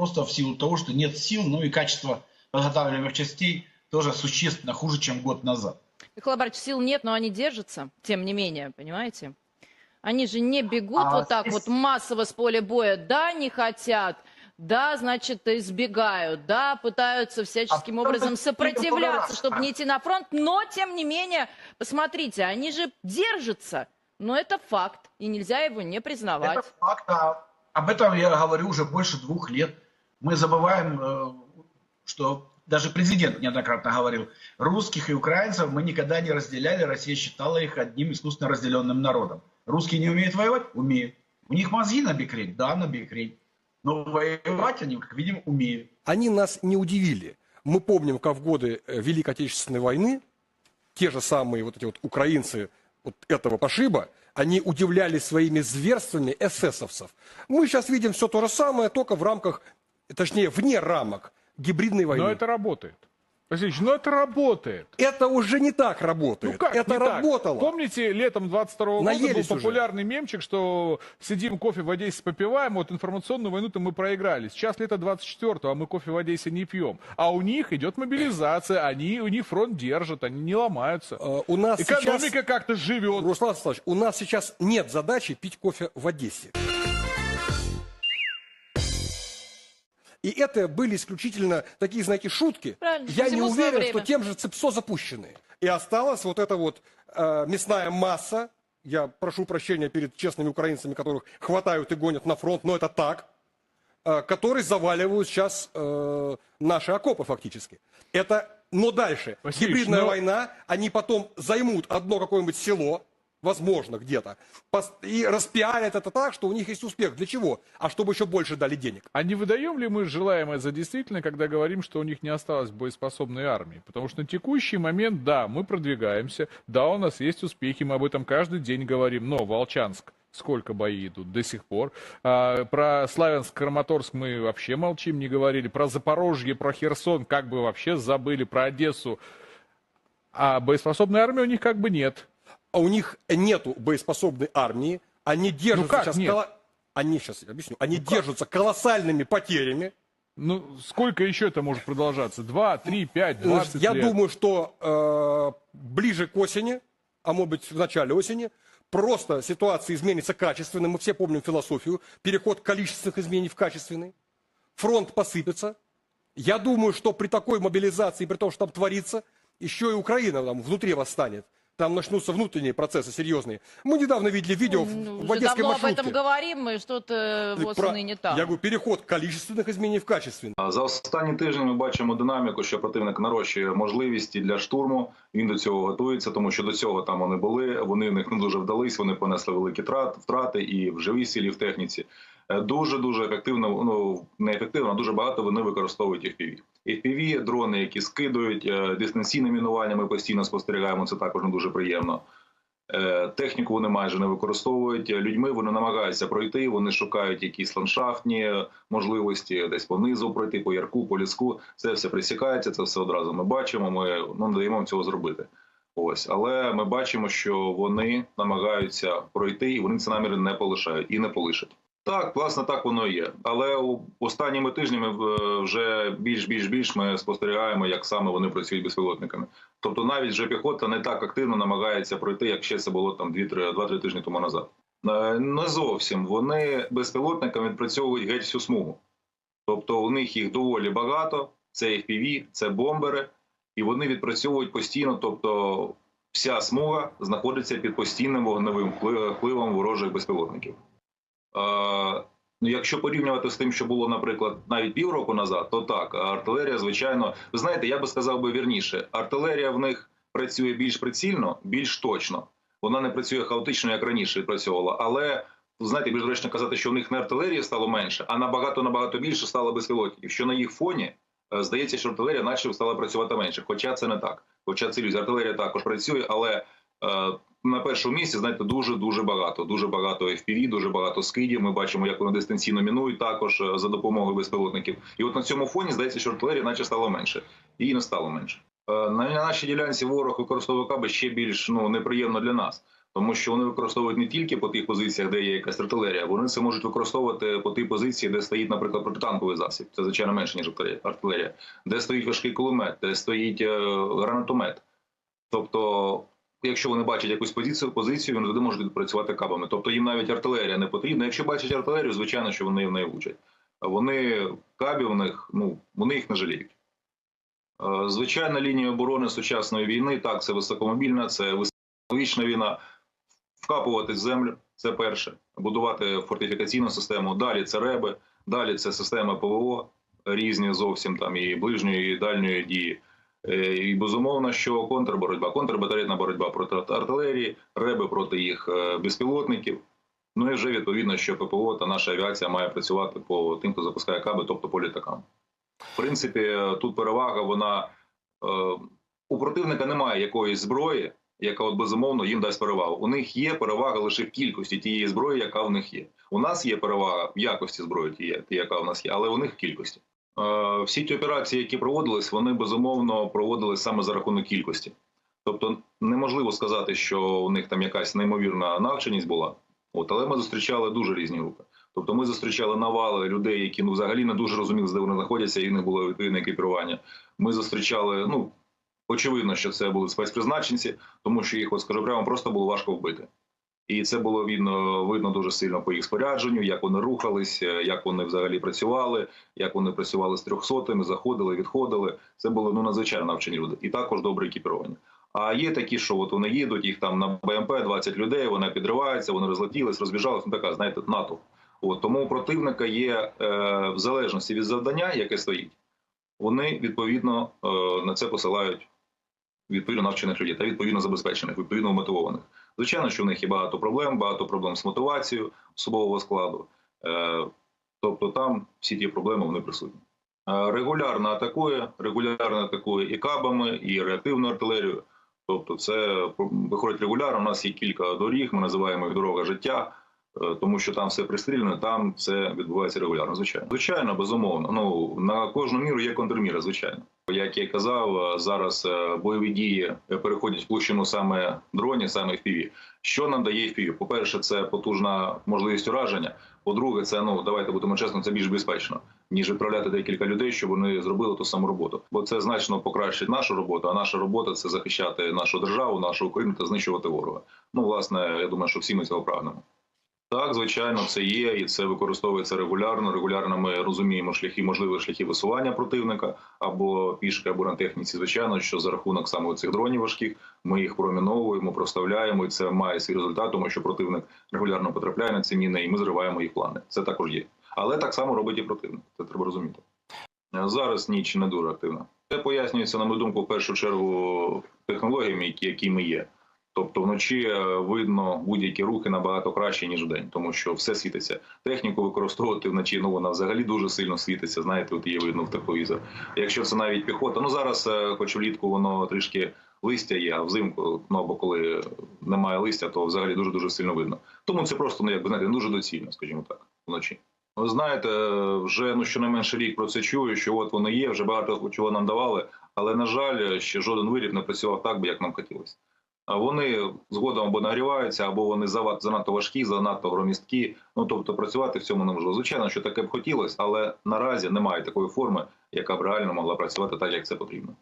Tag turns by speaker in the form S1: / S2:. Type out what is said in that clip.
S1: просто в силу того, что нет сил, ну и качество подготавливаемых частей тоже существенно хуже, чем год назад.
S2: Михаил Абарович, сил нет, но они держатся, тем не менее, понимаете? Они же не бегут
S1: А
S2: вот так
S1: здесь-
S2: вот массово с поля боя. Да, не хотят, да, значит, избегают, да, пытаются всяческим
S1: А
S2: образом сопротивляться, чтобы не идти на фронт, но, тем не менее, посмотрите, они же держатся. Но это факт, и нельзя его не признавать.
S1: Это факт, а об этом я говорю уже больше двух лет. Мы забываем, э, что даже президент неоднократно говорил, русских и украинцев мы никогда не разделяли, Россия считала их одним искусственно разделенным народом. Русские не умеют воевать? Умеют. У них мозги на бекрень? Да, на бекрень. Но воевать они, как видим, умеют.
S3: Они нас не удивили. Мы помним, как в годы э, Великой Отечественной войны те же самые вот эти вот украинцы вот этого пошиба, они удивляли своими зверствами эсэсовцев. Мы сейчас видим все то же самое, только в рамках, точнее, вне рамок гибридной войны.
S4: Но это работает. Васильевич, но это работает.
S3: Это уже не так работает.
S4: Ну как
S3: это
S4: не так?
S3: работало.
S4: Помните, летом 22 года был
S3: Наелись уже.
S4: популярный мемчик, что сидим кофе в Одессе попиваем, вот информационную войну-то мы проиграли. Сейчас лето 24 а мы кофе в Одессе не пьем. А у них идет мобилизация, они, у них фронт держат, они не ломаются.
S3: Э, у нас
S4: Экономика
S3: сейчас...
S4: как-то живет.
S3: Руслан Славович, у нас сейчас нет задачи пить кофе в Одессе. И это были исключительно такие, знаете, шутки.
S2: Правильно,
S3: Я не уверен,
S2: время.
S3: что тем же ЦИПСО запущены. И осталась вот эта вот э, мясная масса. Я прошу прощения перед честными украинцами, которых хватают и гонят на фронт, но это так. э, которые заваливают сейчас э, наши окопы фактически. Это, но дальше.
S4: Васильевич,
S3: Гибридная
S4: но-
S3: война, они потом займут одно какое-нибудь село, возможно, где-то, и распиарят это так, что у них есть успех. Для чего? А чтобы еще больше дали денег.
S4: А не выдаем ли мы желаемое за действительно, когда говорим, что у них не осталось боеспособной армии? Потому что на текущий момент, да, мы продвигаемся, да, у нас есть успехи, мы об этом каждый день говорим, но Волчанск, сколько бои идут до сих пор. А, про Славянск, Краматорск мы вообще молчим, не говорили. Про Запорожье, про Херсон как бы вообще забыли, про Одессу. А боеспособной армии у них как бы нет.
S3: А у них нету боеспособной армии, они держатся
S4: Ну как
S3: сейчас...
S4: нет?
S3: коло- Они, сейчас я объясню, они держатся колоссальными потерями.
S4: Ну, сколько еще это может продолжаться? Два, три, пять, двадцать
S3: Я
S4: лет?
S3: думаю, что э, ближе к осени, а может быть в начале осени, просто ситуация изменится качественно. Мы все помним философию. Переход количественных изменений в качественный. Фронт посыпется. Я думаю, что при такой мобилизации, при том, что там творится, еще и Украина там внутри восстанет. Там начнутся внутренние процессы серьезные. Мы недавно видели видео в-
S2: Ну,
S3: в
S2: уже
S3: одесской
S2: давно об
S3: маршрутке.
S2: этом говорим, и что-то
S3: Про-
S2: восени не так.
S3: Я говорю, переход количественных изменений в качественные.
S5: За останні тижні ми бачимо динаміку, що противник нарощує можливості для штурму. Він до цього готується, тому що до цього там вони були. Вони в них не дуже вдались. Вони понесли великі трат, втрати і в живій силі, і в техніці. Дуже дуже ефективно, ну не ефективно, а дуже багато вони використовують FPV. FPV, дрони, які скидують е, дистанційне мінування. Ми постійно спостерігаємо. Це також не дуже приємно. Е, Техніку вони майже не використовують. Е, Людьми вони намагаються пройти. Вони шукають якісь ландшафтні можливості, десь по низу пройти, по ярку, по ліску. Це все присікається. Це все одразу ми бачимо. Ми ну, не даємо цього зробити. Ось, але ми бачимо, що вони намагаються пройти, і вони ці наміри не полишають і не полишать. Так, власне, так воно є. Але останніми тижнями е, вже більш більш більш ми спостерігаємо, як саме вони працюють безпілотниками. Тобто навіть вже піхота не так активно намагається пройти, як ще це було там 2-3 тижні тому назад. Е, Не зовсім вони безпілотниками відпрацьовують геть всю смугу. Тобто у них їх доволі багато. Це FPV, це бомбери, і вони відпрацьовують постійно. Тобто, вся смуга знаходиться під постійним вогневим впливом ворожих безпілотників. Ну, якщо порівнювати з тим, що було, наприклад, навіть півроку назад, то так, артилерія, звичайно, ви знаєте, я би сказав би вірніше, артилерія в них працює більш прицільно, більш точно. Вона не працює хаотично, як раніше працювала. Але знаєте, більш доречно казати, що в них не артилерії стало менше, а набагато набагато більше стало безпілотників. Що на їх фоні е, здається, що артилерія наче стала працювати менше. Хоча це не так. Хоча це ілюзія. артилерія також працює, але е, на першому місці, знаєте, дуже дуже багато. Дуже багато FPV, дуже багато скидів. Ми бачимо, як вони дистанційно мінують також е, за допомогою безпілотників. І от на цьому фоні здається, що артилерія наче стало менше. Її не стало менше. Е, На нашій ділянці ворог використовує каби ще більш ну неприємно для нас. Тому що вони використовують не тільки по тих позиціях, де є якась артилерія, вони це можуть використовувати по тій позиції, де стоїть, наприклад, протитанковий засіб. Це звичайно менше ніж артилерія- артилерія, де стоїть важкий кулемет, де стоїть е, гранатомет. Тобто, якщо вони бачать якусь позицію, позицію, вони туди можуть працювати кабами. Тобто їм навіть артилерія не потрібна. Якщо бачать артилерію, звичайно, що вони в неї влучать. Вони кабів у них, ну вони їх не жаліють. Е, Звичайна лінія оборони сучасної війни, так, це високомобільна, це високовічна війна. Вкапувати землю це перше, будувати фортифікаційну систему. Далі це реби, далі це система ПВО різні зовсім там і ближньої, і дальньої дії. Е, І безумовно, що контрборотьба, контрбатарейна боротьба проти артилерії, реби проти їх е, безпілотників. Ну і вже відповідно, що ППО та наша авіація має працювати по тим, хто запускає каби, тобто по літакам. В принципі, е, тут перевага, вона у противника немає якоїсь зброї, яка от безумовно їм дасть перевагу. У них є перевага лише в кількості тієї зброї, яка в них є. У нас є перевага в якості зброї, тієї, яка в нас є, але у них в кількості. Е, Всі ті операції, які проводились, вони безумовно проводились саме за рахунок кількості. Тобто неможливо сказати, що у них там якась неймовірна навченість була. От, але ми зустрічали дуже різні групи. Тобто ми зустрічали навали людей, які ну взагалі не дуже розуміли, де вони знаходяться, і в було відповідне екіпірування. Ми зустрічали, ну очевидно, що це були спецпризначенці, тому що їх, от скажу прямо, просто було важко вбити. І це було видно, видно дуже сильно по їх спорядженню, як вони рухались, е, як вони взагалі працювали, як вони працювали з трьохсотими, заходили, відходили. Це були ну надзвичайно навчені люди, і також добре екіпіровані. А є такі, що от вони їдуть, їх там на БМП 20 людей, вона підривається, вони розлетілись, розбіжались. Ну така, знаєте, НАТО. От тому у противника є е, в залежності від завдання, яке стоїть, вони відповідно е, на це посилають відповідно навчених людей та відповідно забезпечених, відповідно мотивованих. Звичайно, що в них є багато проблем, багато проблем з мотивацією особового складу. Е, тобто там всі ті проблеми вони присутні. Е, регулярно атакує, регулярно атакує і кабами, і реактивною артилерією. Тобто, це виходить регулярно. У нас є кілька доріг, ми називаємо їх дорога життя. Е, Тому що там все пристріляно, там все відбувається регулярно. Звичайно, звичайно, безумовно. Ну на кожну міру є контрміра, звичайно. Як я казав, е, зараз е, бойові дії переходять в площину саме дронів, саме FPV. Що нам дає FPV? По перше, це потужна можливість ураження. По-друге, це ну давайте будемо чесно, це більш безпечно ніж відправляти декілька людей, щоб вони зробили ту саму роботу. Бо це значно покращить нашу роботу. А наша робота це захищати нашу державу, нашу Україну та знищувати ворога. Ну, власне, я думаю, що всі ми цього прагнемо. Так, звичайно, це є, і це використовується регулярно. Регулярно ми розуміємо шляхи, можливі шляхи висування противника або пішки, або на техніці. Звичайно, що за рахунок саме цих дронів важких ми їх проміновуємо, проставляємо, і це має свій результат, тому що противник регулярно потрапляє на ці міни, і ми зриваємо їх плани. Це також є. Але так само робить і противник. Це треба розуміти. Зараз ніч не дуже активна. Це пояснюється, на мою думку, в першу чергу технологіями, які ми є. Тобто вночі е, видно будь-які рухи набагато краще, ніж вдень, тому що все світиться. Техніку використовувати вночі, ну вона взагалі дуже сильно світиться. Знаєте, от її видно в тепловізор. Якщо це навіть піхота, ну зараз, е, хоч влітку воно трішки листя є, а взимку, ну або коли немає листя, то взагалі дуже дуже сильно видно. Тому це просто ну якби знаєте, дуже доцільно, скажімо так, вночі. Ви знаєте, вже ну щонайменше рік про це чую, що от воно є, вже багато чого нам давали, але на жаль, ще жоден виріб не працював так, би як нам хотілося. Вони згодом або нагріваються, або вони занадто важкі, занадто громісткі. Ну тобто працювати в цьому неможливо. Звичайно, що таке б хотілося, але наразі немає такої форми, яка б реально могла працювати так, як це потрібно.